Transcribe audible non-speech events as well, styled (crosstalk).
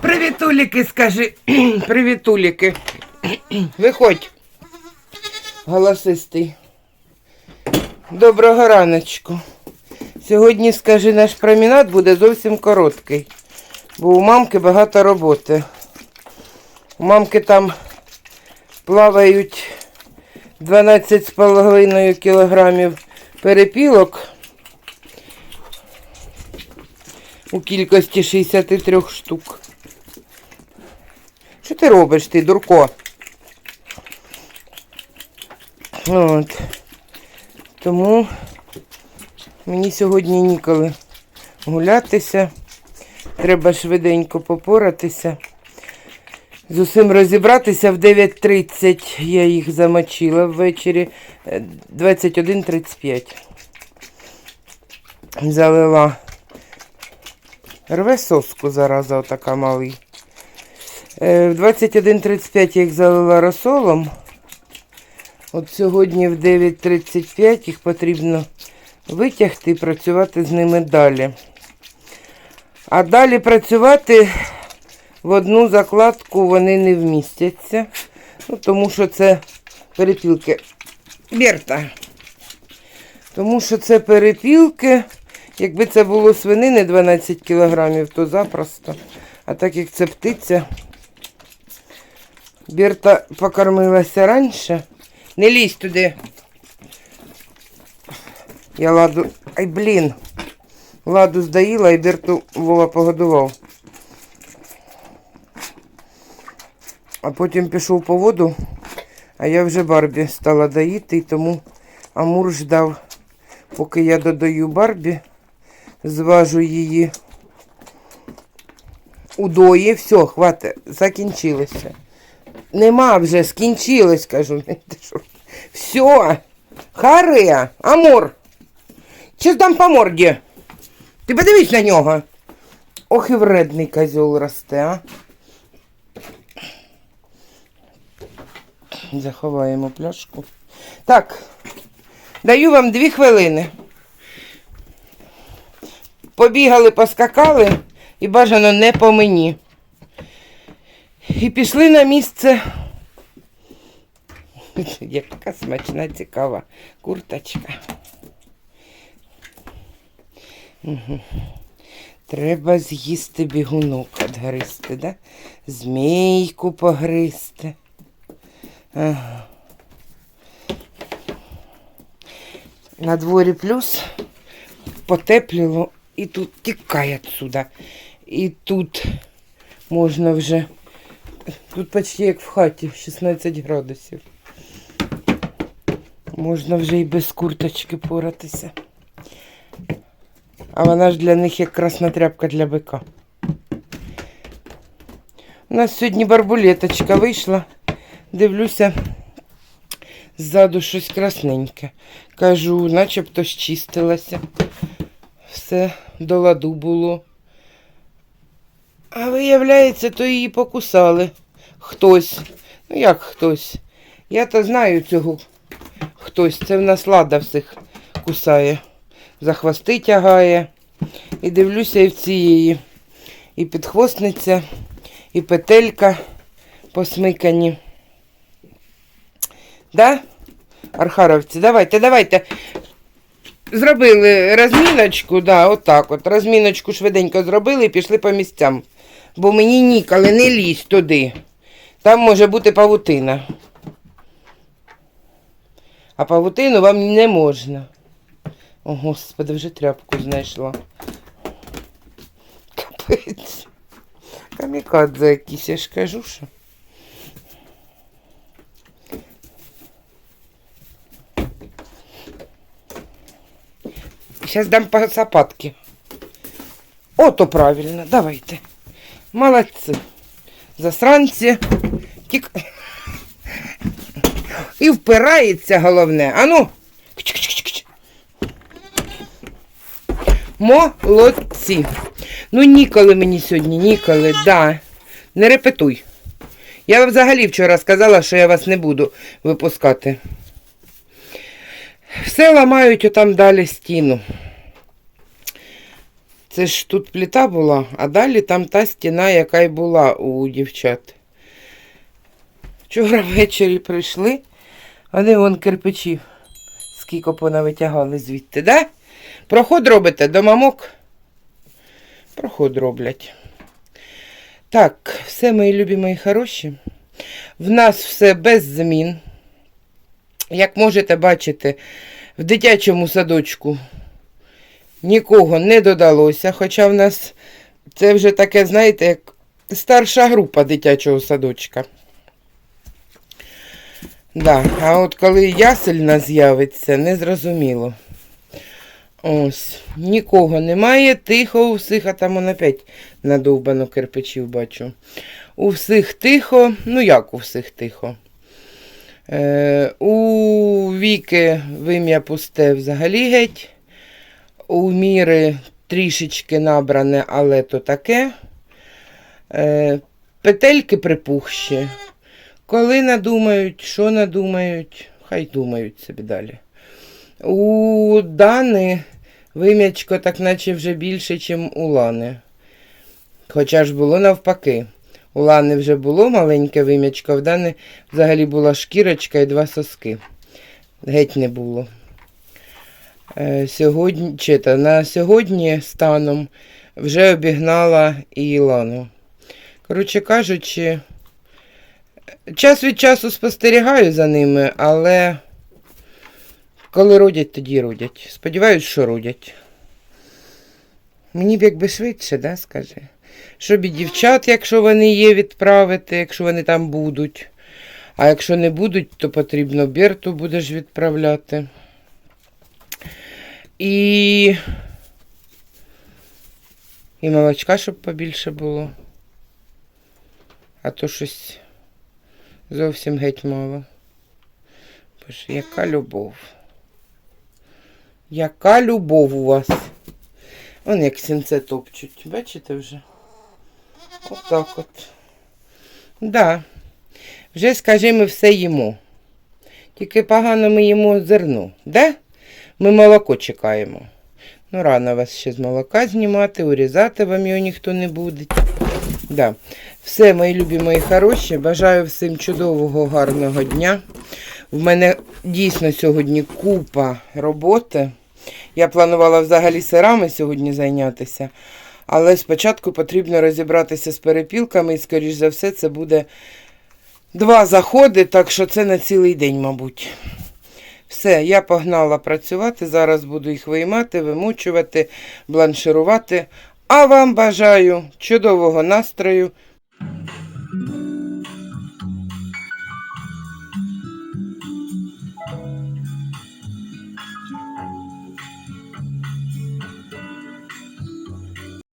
Привітуліки, скажи. (clears throat) Привітуліки. Виходь. Голосистий. Доброго раночку. Сьогодні, скажи, наш промінат буде зовсім короткий, бо у мамки багато роботи. Мамки там плавають 12,5 кілограмів перепілок у кількості 63 штук. Що ти робиш, ти, дурко? От. Тому мені сьогодні ніколи гулятися. Треба швиденько попоратися. З усім розібратися в 9.30 я їх замочила ввечері. е, 21.35. Залила. Рве соску зараза, отака малий. Е, В 21.35 я їх залила розсолом. От сьогодні в 9.35 їх потрібно витягти і працювати з ними далі. А далі працювати в одну закладку вони не вмістяться. Ну, тому що це перепілки. Берта. Тому що це перепілки. Якби це було свинини 12 кілограмів, то запросто. А так як це птиця, Берта покормилася раніше. Не лізь туди. Я ладу. Ай, блін. Ладу здаїла і Берту Вова погодував. А потім пішов по воду, а я вже Барбі стала доїти, і тому Амур ждав, поки я додаю Барбі, зважу її удої. Все, хватить, закінчилося. Нема вже, скінчилось, кажу. (laughs) Все, харе, Амур. Чи дам по морді? Ти подивись на нього. Ох і вредний козьол росте, а. Заховаємо пляшку. Так, даю вам дві хвилини. Побігали, поскакали і бажано не по мені. І пішли на місце. (laughs) Яка смачна, цікава курточка. Треба з'їсти бігунок відгризти, да? Змійку погризти. На дворі плюс потепліло і тут тікає отсюда. І тут можна вже. Тут почти як в хаті, 16 градусів. Можна вже і без курточки поратися. А вона ж для них як красна тряпка для бика. У нас сьогодні барбулеточка вийшла. Дивлюся, ззаду щось красненьке. Кажу, начебто щистилася. Все до ладу було. А виявляється, то її покусали. Хтось. Ну як хтось? Я то знаю цього хтось. Це в нас лада всіх кусає. За хвости тягає. І дивлюся і в цієї. І підхвостниця, і петелька посмикані. Да? Архаровці, давайте, давайте. Зробили розміночку, да, отак от. Розміночку швиденько зробили і пішли по місцям. Бо мені ніколи не лізь туди. Там може бути павутина. А павутину вам не можна. О, господи, вже тряпку знайшла. Капець. Камікадзе якийсь, я ж кажу, що. Сейчас дам по сапатки. Ото правильно, давайте. Молодці. Засранці. Тік... І впирається головне. Ану. Молодці. Ну, ніколи мені сьогодні, ніколи, да. Не репетуй. Я взагалі вчора сказала, що я вас не буду випускати. Все ламають отам далі стіну. Це ж тут плита була, а далі там та стіна, яка й була у дівчат. Вчора ввечері прийшли, вони вон кирпичів, скільки понавитягали звідти, да? Проход робите до мамок? Проход роблять. Так, все, мої любі, мої хороші. В нас все без змін. Як можете бачити, в дитячому садочку нікого не додалося, хоча в нас це вже таке, знаєте, як старша група дитячого садочка. Да, а от коли ясельна з'явиться, незрозуміло. Ось, нікого немає, тихо у всіх, а там он опять надовбано кирпичів бачу. У всіх тихо, ну як у всіх тихо. Е, у віки вим'я пусте взагалі геть. У міри трішечки набране, але то таке. Е, петельки припухші. Коли надумають, що надумають, хай думають собі далі. У Дани вим'ячко так наче вже більше, ніж у Лани. Хоча ж було навпаки. У Лани вже було маленьке вим'ячко, в Дани взагалі була шкірочка і два соски. Геть не було. Е, сьогодні, чи то, на сьогодні станом вже обігнала і Лану. Коротше кажучи, час від часу спостерігаю за ними, але коли родять, тоді родять. Сподіваюсь, що родять. Мені б якби швидше, да, скажи. Щоб і дівчат, якщо вони є, відправити, якщо вони там будуть. А якщо не будуть, то потрібно Берту будеш відправляти. І. І молочка, щоб побільше було. А то щось зовсім геть мало. Боже, яка любов. Яка любов у вас. Вон як сінце топчуть. Бачите вже? Отак от. Да. Вже, скажімо, все їмо. Тільки погано ми їмо зерно. Да? Ми молоко чекаємо. Ну, рано вас ще з молока знімати, урізати вам його ніхто не буде. Да. Все, мої любі, мої хороші. Бажаю всім чудового, гарного дня. В мене дійсно сьогодні купа роботи. Я планувала взагалі сирами сьогодні зайнятися, але спочатку потрібно розібратися з перепілками, і, скоріш за все, це буде два заходи, так що це на цілий день, мабуть. Все, я погнала працювати. Зараз буду їх виймати, вимучувати, бланширувати. А вам бажаю чудового настрою,